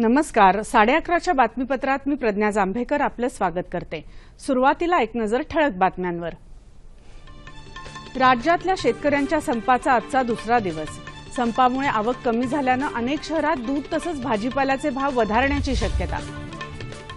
नमस्कार. साडे अकराच्या बातमीपत्रात मी प्रज्ञा जांभेकर आपलं स्वागत करते. सुरुवातीला एक नजर ठळक बातम्यांवर. राज्यातल्या शेतकऱ्यांच्या संपाचा आजचा दुसरा दिवस. संपामुळे आवक कमी झाल्यानं अनेक शहरात दूध तसंच भाजीपाल्याचे भाव वधारण्याची शक्यता.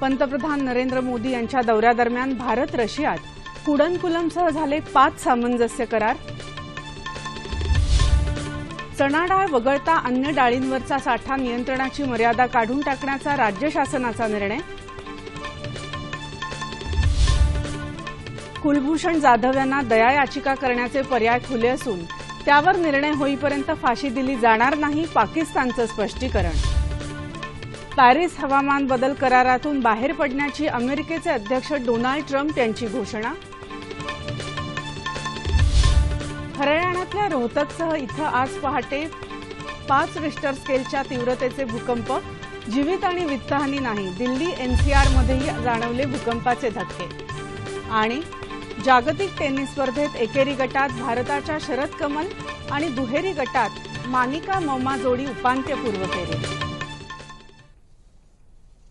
पंतप्रधान नरेंद्र मोदी यांच्या दौऱ्यादरम्यान भारत रशियात कुडनकुलमसह झाले पाच सामंजस्य करार चणाडाळ वगळता अन्य डाळींवरचा साठा नियंत्रणाची मर्यादा काढून टाकण्याचा राज्य शासनाचा निर्णय. कुलभूषण जाधव यांना दया याचिका करण्याचे पर्याय खुले असून त्यावर निर्णय होईपर्यंत फाशी दिली जाणार नाही पाकिस्तानचं स्पष्टीकरण. पॅरिस हवामान बदल करारातून बाहेर पडण्याची अमेरिकेचे अध्यक्ष डोनाल्ड ट्रम्प यांची घोषणा. गुजरातल्या रोहतकसह इथं आज पहाटे पाच रिस्टर स्केलच्या तीव्रतेचे भूकंप जीवित आणि वित्तहानी नाही. दिल्ली एनसीआरमध्येही जाणवले भूकंपाचे धक्के. आणि जागतिक टेनिस स्पर्धेत एकेरी गटात भारताच्या शरद कमल आणि दुहेरी गटात मानिका मौमा जोडी उपांत्यपूर्व फेरी.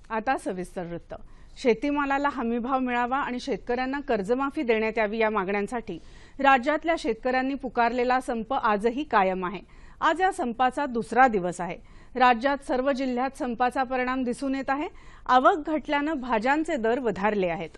आता सविस्तर वृत्त. शेतीमालाला हमीभाव मिळावा आणि शेतकऱ्यांना कर्जमाफी देण्यात यावी या मागण्यांसाठी राज्यातल्या शेतकऱ्यांनी पुकारलेला संप आजही कायम आहे. आज या संपाचा दुसरा दिवस आहे. राज्यात सर्व जिल्ह्यात संपाचा परिणाम दिसून येत आहे. आवक घटल्यानं भाज्यांचे दर वधारले आहेत.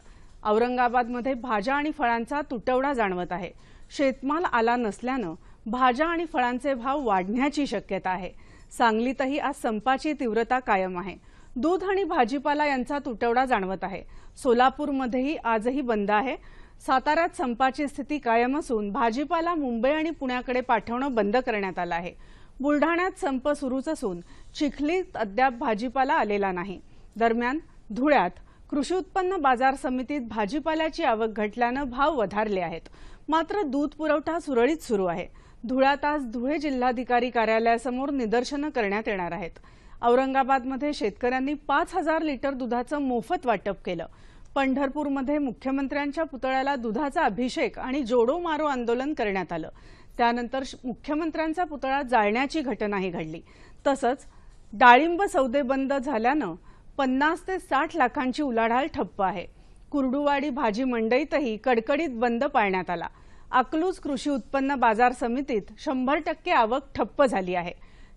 औरंगाबादमध्ये भाज्या आणि फळांचा तुटवडा जाणवत आहे. शेतमाल आला नसल्यानं भाज्या आणि फळांचे भाव वाढण्याची शक्यता आहे. सांगलीतही आज संपाची तीव्रता कायम आहे. दूध आणि भाजीपाला यांचा तुटवडा जाणवत आहे. सोलापूरमध्येही आजही बंद आहे. साताऱ्यात संपाची स्थिती कायम असून भाजीपाला मुंबई आणि पुण्याकडे पाठवणं बंद करण्यात आलं आहे. बुलढाण्यात संप सुरूच असून चिखलीत अद्याप भाजीपाला आलेला नाही. दरम्यान धुळ्यात कृषी उत्पन्न बाजार समितीत भाजीपाल्याची आवक घटल्यानं भाव वधारले आहेत. मात्र दूध पुरवठा सुरळीत सुरू आहे. धुळ्यात आज धुळे जिल्हाधिकारी कार्यालयासमोर निदर्शनं करण्यात येणार आहेत. औरंगाबादमध्ये शेतकऱ्यांनी पाच हजार लिटर दुधाचं मोफत वाटप केलं. पंढरपूरमध्ये मुख्यमंत्र्यांच्या पुतळ्याला दुधाचा अभिषेक आणि जोडो मारो आंदोलन करण्यात आलं. त्यानंतर मुख्यमंत्र्यांचा पुतळा जाळण्याची घटनाही घडली. तसंच डाळिंब सौदे बंद झाल्यानं पन्नास ते साठ लाखांची उलाढाल ठप्प आहे. कुर्डुवाडी भाजी मंडईतही कडकडीत बंद पाळण्यात आला. अकलूज कृषी उत्पन्न बाजार समितीत शंभर टक्के आवक ठप्प झाली आहे.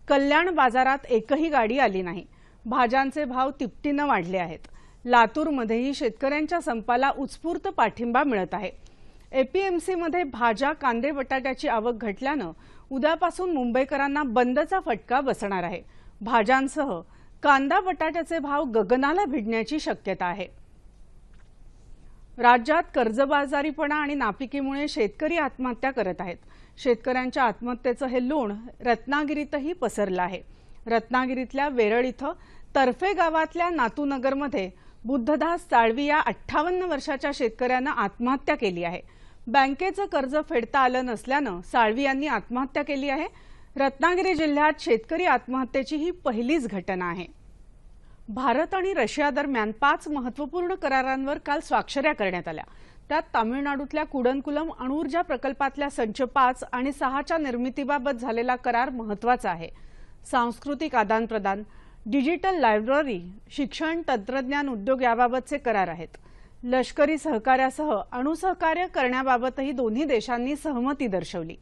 कल्याण बाजारात एकही गाडी आली नाही. भाज्यांचे भाव तिपटीनं वाढले आहेत. लातूरमध्येही शेतकऱ्यांच्या संपाला उत्स्फूर्त पाठिंबा मिळत आहे. एपीएमसीमध्ये भाज्या कांदे बटाट्याची आवक घटल्यानं उद्यापासून मुंबईकरांना बंदचा फटका बसणार आहे. भाज्यांसह कांदा बटाट्याचे भाव गगनाला भिडण्याची शक्यता आहे. राज्यात कर्जबाजारीपणा आणि नापिकीमुळे शेतकरी आत्महत्या करत आहेत. शेतकऱ्यांच्या आत्महत्येचं हे लोण रत्नागिरीतही पसरलं आहे. रत्नागिरीतल्या वेरळ इथं तर्फे गावातल्या नातूनगरमध्ये बुद्धदास साळवी या अठ्ठावन्न वर्षाच्या शेतकऱ्यानं आत्महत्या केली आहे. बँकेचं कर्ज फेडता आलं नसल्यानं साळवी यांनी आत्महत्या केली आहे. रत्नागिरी जिल्ह्यात शेतकरी आत्महत्येची ही पहिलीच घटना आहे. भारत आणि रशिया दरम्यान पाच महत्त्वपूर्ण करारांवर काल स्वाक्षऱ्या करण्यात आल्या. त्यात तामिळनाडूतल्या कुडनकुलम अणुऊर्जा प्रकल्पातल्या संच पाच आणि सहाच्या निर्मितीबाबत झालेला करार महत्त्वाचा आहे. सांस्कृतिक आदानप्रदान डिजिटल लायब्ररी शिक्षण तंत्रज्ञान उद्योग याबाबतचे करार आहेत. लष्करी सहकार्यासह अणुसहकार्य करण्याबाबतही दोन्ही देशांनी सहमती दर्शवली.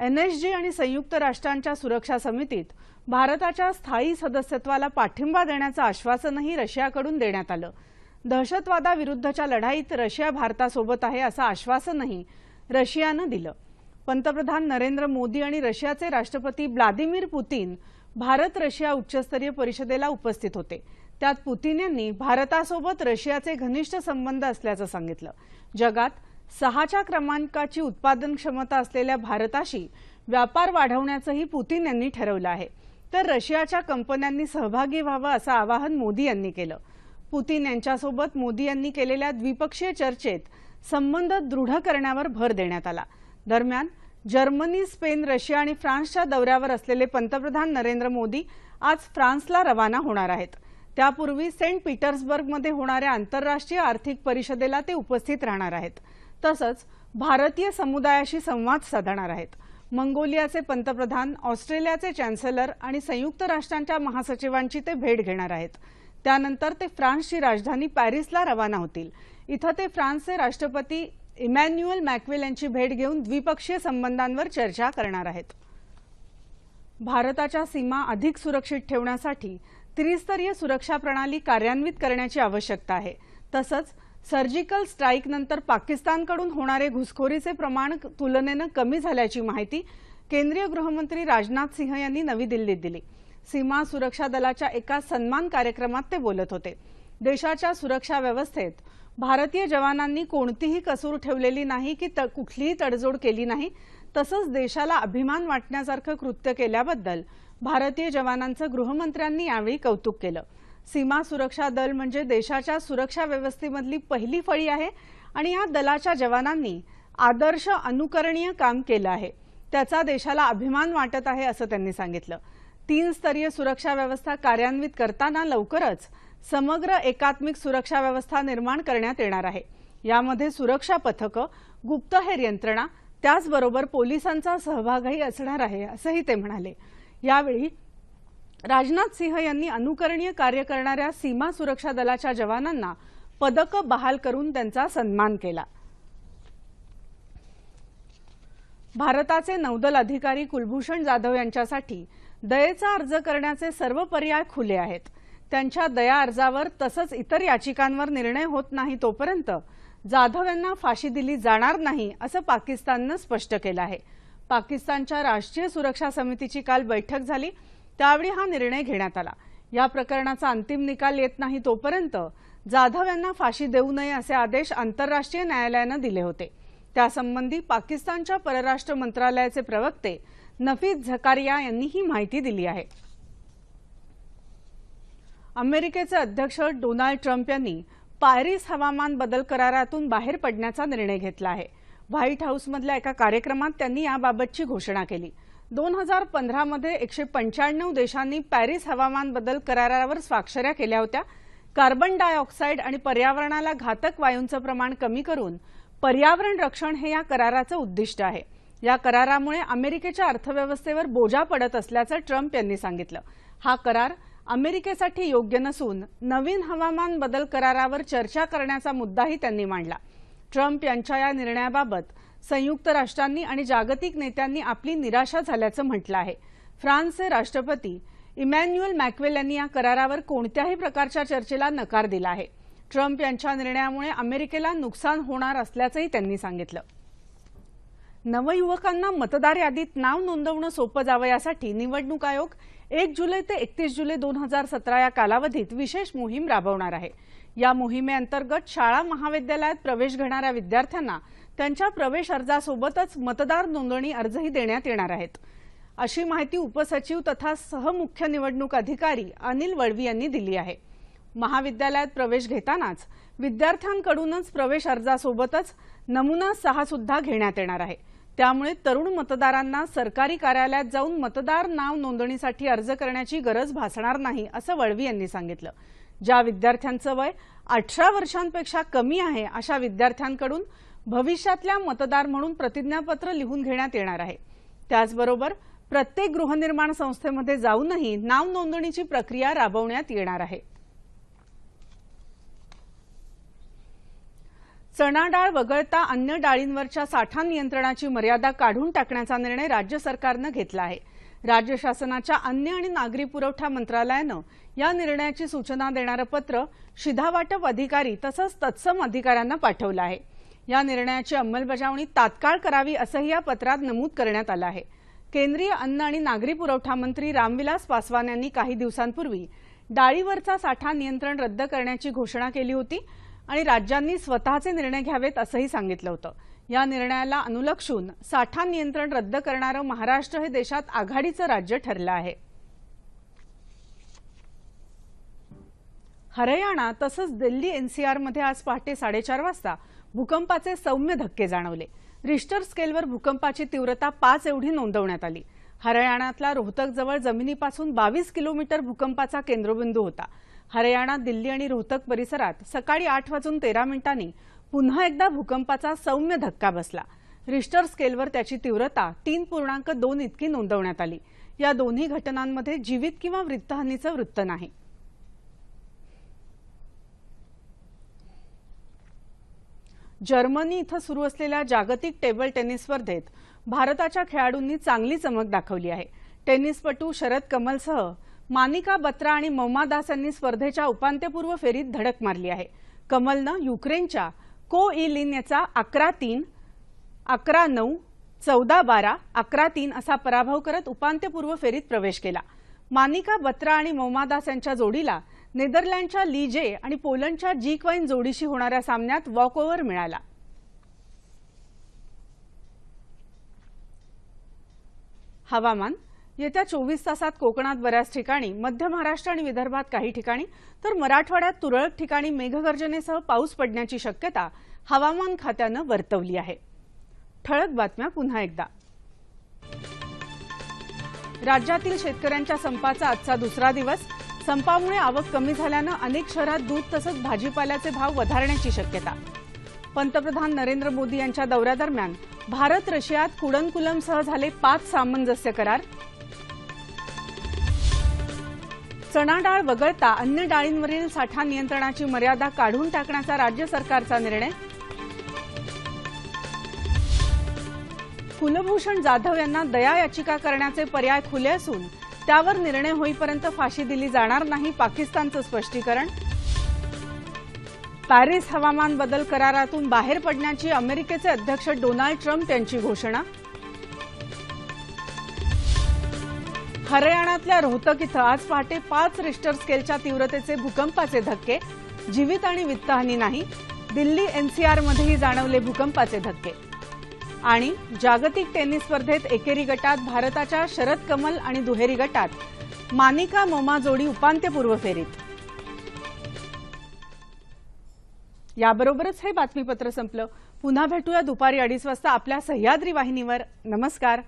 एनएसजी आणि संयुक्त राष्ट्रांच्या सुरक्षा समितीत भारताच्या स्थायी सदस्यत्वाला पाठिंबा देण्याचं आश्वासनही रशियाकडून देण्यात आलं. दहशतवादाविरुद्धच्या लढाईत रशिया भारतासोबत आहे असं आश्वासनही रशियानं दिलं. पंतप्रधान नरेंद्र मोदी आणि रशियाचे राष्ट्रपती व्लादिमीर पुतीन भारत रशिया उच्चस्तरीय परिषदेला उपस्थित होते. त्यात पुतीन यांनी भारतासोबत रशियाचे घनिष्ठ संबंध असल्याचं सांगितलं. जगात सहाच्या क्रमांकाची उत्पादन क्षमता असलेल्या भारताशी व्यापार वाढवण्याचंही पुतीन यांनी ठरवलं आहे. तर रशियाच्या कंपन्यांनी सहभागी व्हावं असं आवाहन मोदी यांनी केलं. पुतीन यांच्यासोबत मोदी यांनी केलेल्या द्विपक्षीय चर्चेत संबंध दृढ करण्यावर भर देण्यात आला. दरम्यान जर्मनी स्पेन रशिया आणि फ्रान्सच्या दौऱ्यावर असलेले पंतप्रधान नरेंद्र मोदी आज फ्रान्सला रवाना होणार आहेत. त्यापूर्वी सेंट पीटर्सबर्गमध्ये होणाऱ्या आंतरराष्ट्रीय आर्थिक परिषदेला ते उपस्थित राहणार आहेत. तसंच भारतीय समुदायाशी संवाद साधणार आहेत. मंगोलियाचे पंतप्रधान ऑस्ट्रेलियाचे चॅन्सेलर आणि संयुक्त राष्ट्रांच्या महासचिवांची ते भेट घेणार आहेत. त्यानंतर ते फ्रान्सची राजधानी पॅरिसला रवाना होतील. इथं ते फ्रान्सचे राष्ट्रपती इमॅन्युअल मॅक्वेल यांची भेट घेऊन द्विपक्षीय संबंधांवर चर्चा करणार आहेत. भारताच्या सीमा अधिक सुरक्षित ठेवण्यासाठी त्रिस्तरीय सुरक्षा प्रणाली कार्यान्वित करण्याची आवश्यकता आहे. तसंच सर्जिकल स्ट्राईकनंतर पाकिस्तानकडून होणारे घुसखोरीचे प्रमाण तुलनेनं कमी झाल्याची माहिती केंद्रीय गृहमंत्री राजनाथ सिंह यांनी नवी दिल्लीत दिली. सीमा सुरक्षा दलाच्या एका सन्मान कार्यक्रमात ते बोलत होते. देशाच्या सुरक्षा व्यवस्थेत भारतीय जवानांनी कोणतीही कसूर ठेवलेली नाही की त- कुठलीही तडजोड केली नाही. तसंच देशाला अभिमान वाटण्यासारखं कृत्य केल्याबद्दल भारतीय जवानांचं गृहमंत्र्यांनी यावेळी कौतुक केलं. सीमा सुरक्षा दल म्हणजे देशाच्या सुरक्षा व्यवस्थेमधली पहिली फळी आहे आणि या दलाच्या जवानांनी आदर्श अनुकरणीय काम केलं आहे. त्याचा देशाला अभिमान वाटत आहे असं त्यांनी सांगितलं. तीन स्तरीय सुरक्षा व्यवस्था कार्यान्वित करताना लवकरच समग्र एकात्मिक सुरक्षा व्यवस्था निर्माण करण्यात येणार आहे. यामध्ये सुरक्षा पथकं गुप्तहेर यंत्रणा त्याचबरोबर पोलिसांचा सहभागही असणार आहे असंही ते म्हणाले. यावेळी राजनाथ सिंह यांनी अनुकरणीय कार्य करणाऱ्या सीमा सुरक्षा दलाच्या जवानांना पदकं बहाल करून त्यांचा सन्मान केला. भारताचे नौदल अधिकारी कुलभूषण जाधव यांच्यासाठी दयेचा अर्ज करण्याचे सर्व पर्याय खुले आहेत. त्यांच्या दया अर्जावर तसंच इतर याचिकांवर निर्णय होत नाही तोपर्यंत जाधव यांना फाशी दिली जाणार नाही असं पाकिस्ताननं स्पष्ट केलं आहे. पाकिस्तानच्या राष्ट्रीय सुरक्षा समितीची काल बैठक झाली. त्यावेळी हा निर्णय घेण्यात आला. या प्रकरणाचा अंतिम निकाल येत नाही तोपर्यंत जाधव यांना फाशी देऊ नये असे आदेश आंतरराष्ट्रीय न्यायालयानं दिले होते. त्यासंबंधी पाकिस्तानच्या परराष्ट्र मंत्रालयाचे प्रवक्ते नफीद झकारिया यांनी ही माहिती दिली आहे. अमेरिकेचे अध्यक्ष डोनाल्ड ट्रम्प यांनी पॅरिस हवामान बदल करारातून बाहेर पडण्याचा निर्णय घेतला आहे. व्हाईट हाऊसमधल्या एका कार्यक्रमात त्यांनी याबाबतची घोषणा केली. दोन हजार पंधरामध्ये एकशे पंच्याण्णव देशांनी पॅरिस हवामान बदल करारावर स्वाक्षऱ्या केल्या होत्या. कार्बन डायऑक्साईड आणि पर्यावरणाला घातक वायूंचं प्रमाण कमी करून पर्यावरण रक्षण हे या कराराचं उद्दिष्ट आहे. या करारामुळे अमेरिकेच्या अर्थव्यवस्थेवर बोजा पडत असल्याचं ट्रम्प यांनी सांगितलं. हा करार अमेरिकेसाठी योग्य नसून नवीन हवामान बदल करारावर चर्चा करण्याचा मुद्दाही त्यांनी मांडला. ट्रम्प यांच्या या निर्णयाबाबत संयुक्त राष्ट्रांनी आणि जागतिक नेत्यांनी आपली निराशा झाल्याचं म्हटलं आहे. फ्रान्सचे राष्ट्रपती इमॅन्युअल मॅक्वेल यांनी या करारावर कोणत्याही प्रकारच्या चर्चेला नकार दिला आहे. ट्रम्प यांच्या निर्णयामुळे अमेरिकेला नुकसान होणार असल्याचंही त्यांनी सांगितलं. नवयुवकांना मतदार यादीत नाव नोंदवणं सोपं जावं यासाठी निवडणूक आयोग एक जुलै ते एकतीस जुलै दोन हजार सतरा या कालावधीत विशेष मोहीम राबवणार आहे. या मोहिमेअंतर्गत शाळा महाविद्यालयात प्रवेश घेणाऱ्या विद्यार्थ्यांना त्यांच्या प्रवेश अर्जासोबतच मतदार नोंदणी अर्जही देण्यात येणार आहेत. अशी माहिती उपसचिव तथा सहमुख्य निवडणूक अधिकारी अनिल वळवी यांनी दिली आहे. महाविद्यालयात प्रवेश घेतानाच विद्यार्थ्यांकडूनच प्रवेश अर्जासोबतच नमुना सहा सुद्धा घेण्यात येणार आहे. त्यामुळे तरुण मतदारांना सरकारी कार्यालयात जाऊन मतदार नाव नोंदणीसाठी अर्ज करण्याची गरज भासणार नाही असं वळवी यांनी सांगितलं. ज्या विद्यार्थ्यांचं वय अठरा वर्षांपेक्षा कमी आहे अशा विद्यार्थ्यांकडून भविष्यातल्या मतदार म्हणून प्रतिज्ञापत्र लिहून घेण्यात येणार आहे. त्याचबरोबर प्रत्येक गृहनिर्माण संस्थेमध्ये जाऊनही नाव नोंदणीची प्रक्रिया राबवण्यात येणार आहे. चणा डाळ वगळता अन्य डाळींवरच्या साठा नियंत्रणाची मर्यादा काढून टाकण्याचा निर्णय राज्य सरकारनं घेतला आहे. राज्य शासनाच्या अन्न आणि नागरी पुरवठा मंत्रालयानं या निर्णयाची सूचना देणारं पत्र शिधावाटप अधिकारी तसंच तत्सम अधिकाऱ्यांना पाठवलं आहे. या निर्णयाची अंमलबजावणी तात्काळ करावी असंही या पत्रात नमूद करण्यात आलं आहे. केंद्रीय अन्न आणि नागरी पुरवठा मंत्री रामविलास पासवान यांनी काही दिवसांपूर्वी डाळीवरचा साठा नियंत्रण रद्द करण्याची घोषणा केली होती. आणि राज्यांनी स्वतःचे निर्णय घ्यावेत असंही सांगितलं होतं. या निर्णयाला अनुलक्षून साठा नियंत्रण रद्द करणारं महाराष्ट्र हे देशात आघाडीचं राज्य ठरलं आहे. हरियाणा तसंच दिल्ली एनसीआरमध्ये आज पहाटे साडेचार वाजता भूकंपाचे सौम्य धक्के जाणवले. रिश्टर स्केलवर भूकंपाची तीव्रता पाच एवढी नोंदवण्यात आली. हरयाणातला रोहतक जवळ जमिनीपासून बावीस किलोमीटर भूकंपाचा केंद्रबिंदू होता. हरियाणा दिल्ली आणि रोहतक परिसरात सकाळी आठ वाजून तेरा मिनिटांनी पुन्हा एकदा भूकंपाचा सौम्य धक्का बसला. रिस्टर स्केलवर त्याची तीव्रता तीन पूर्णांक दोन इतकी नोंदवण्यात आली. या दोन्ही घटनांमध्ये जीवित किंवा वृत्तहानीचं वृत्त नाही. जर्मनी इथं सुरू असलेल्या जागतिक टेबल टेनिस स्पर्धेत भारताच्या खेळाडूंनी चांगली चमक दाखवली आहे. टेनिसपटू शरद कमलसह मानिका बत्रा आणि मौमा दास यांनी स्पर्धेच्या उपांत्यपूर्व फेरीत धडक मारली आहे. कमलनं युक्रेनच्या को ई लिन याचा अकरा तीन अकरा नऊ चौदा बारा अकरा तीन असा पराभव करत उपांत्यपूर्व फेरीत प्रवेश केला. मानिका बत्रा आणि मौमा दास यांच्या जोडीला नेदरलँडच्या ली जे आणि पोलंडच्या जी क्वाईन जोडीशी होणाऱ्या सामन्यात वॉकओव्हर मिळाला. हवामान येत्या चोवीस तासात कोकणात बऱ्याच ठिकाणी मध्य महाराष्ट्र आणि विदर्भात काही ठिकाणी तर मराठवाड्यात तुरळक ठिकाणी मेघगर्जनेसह पाऊस पडण्याची शक्यता हवामान खात्यानं वर्तवली आहे. ठळक बातम्या पुन्हा एकदा. राज्यातील शेतकऱ्यांच्या संपाचा आजचा दुसरा दिवस संपामुळे आवक कमी झाल्यानं अनेक शहरात दूध तसंच भाजीपाल्याचे भाव वधारण्याची शक्यता. पंतप्रधान नरेंद्र मोदी यांच्या दौऱ्यादरम्यान भारत रशियात कुडनकुलमसह झाले पाच सामंजस्य करार चणाडाळ वगळता अन्य डाळींवरील साठा नियंत्रणाची मर्यादा काढून टाकण्याचा राज्य सरकारचा निर्णय? कुलभूषण जाधव यांना दया याचिका करण्याचे पर्याय खुले असून त्यावर निर्णय होईपर्यंत फाशी दिली जाणार नाही पाकिस्तानचं स्पष्टीकरण? पॅरिस हवामान बदल करारातून बाहेर पडण्याची अमेरिकेचे अध्यक्ष डोनाल्ड ट्रम्प यांची घोषणा? हरियाणातल्या रोहतक इथं आज पहाटे पाच रिस्टर स्केलच्या तीव्रतेचे भूकंपाचे धक्के जीवित आणि वित्तहानी नाही दिल्ली एनसीआरमध्येही जाणवले भूकंपाचे धक्के. आणि जागतिक टेनिस स्पर्धेत एकेरी गटात भारताच्या शरद कमल आणि दुहेरी गटात मानिका मोमा जोडी उपांत्यपूर्व फेरीत. याबरोबरच हे बातमीपत्र संपलं. पुन्हा भेटूया दुपारी अडीच वाजता आपल्या सह्याद्री वाहिनीवर. नमस्कार.